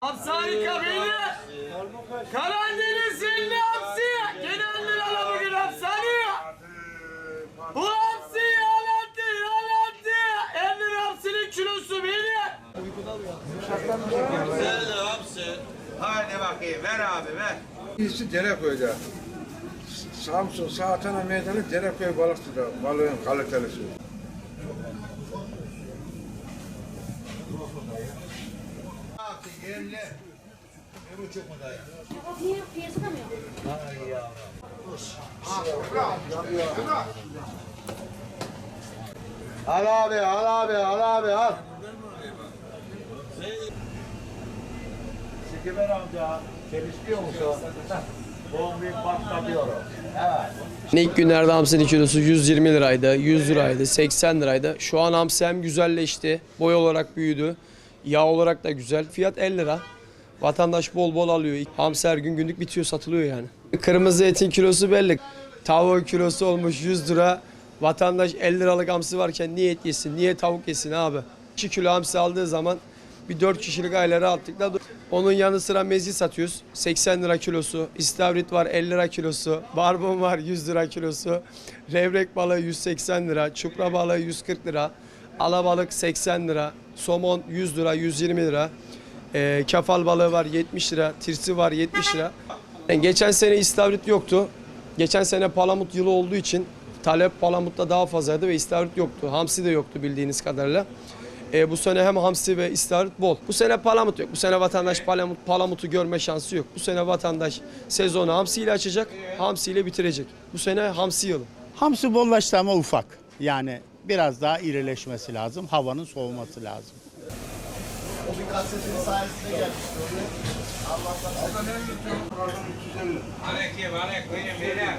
Hapsani kabini. Karadeniz illi hapsi. Gene 50 lira bugün hapsani. Bu hapsi yalattı yalattı. 50 lira hapsinin kilosu benim. Güzel hapsi. Haydi bakayım ver abi ver. İyisi Dereköy'de. Samsun Saatana Meydanı Dereköy balıkçıda balığın kalitelisi. Yerli. Bir buçuk mu dayı? Niye piyasada mı yok? Al abi al abi al abi al. Sikimer amca çalışıyor musun? İlk günlerde hamsinin kilosu 120 liraydı, 100 liraydı, 80 liraydı. Şu an hamsi hem güzelleşti, boy olarak büyüdü, yağ olarak da güzel. Fiyat 50 lira. Vatandaş bol bol alıyor. Hamsi her gün günlük bitiyor, satılıyor yani. Kırmızı etin kilosu belli. Tavuğun kilosu olmuş 100 lira. Vatandaş 50 liralık hamsi varken niye et yesin, niye tavuk yesin abi? 2 kilo hamsi aldığı zaman bir 4 kişilik aile rahatlıkla onun yanı sıra mezi satıyoruz. 80 lira kilosu. İstavrit var 50 lira kilosu. Barbun var 100 lira kilosu. Levrek balığı 180 lira. Çupra balığı 140 lira. Alabalık 80 lira. Somon 100 lira 120 lira. Ee, kefal balığı var 70 lira. Tirsi var 70 lira. Yani geçen sene istavrit yoktu. Geçen sene palamut yılı olduğu için talep palamutta daha fazlaydı ve istavrit yoktu. Hamsi de yoktu bildiğiniz kadarıyla. E, bu sene hem hamsi ve istavrit bol. Bu sene palamut yok. Bu sene vatandaş palamut, palamutu görme şansı yok. Bu sene vatandaş sezonu hamsiyle açacak, hamsiyle bitirecek. Bu sene hamsi yılı. Hamsi bollaştı ama ufak. Yani biraz daha irileşmesi lazım. Havanın soğuması lazım. Alek ye alek buyurun beyler.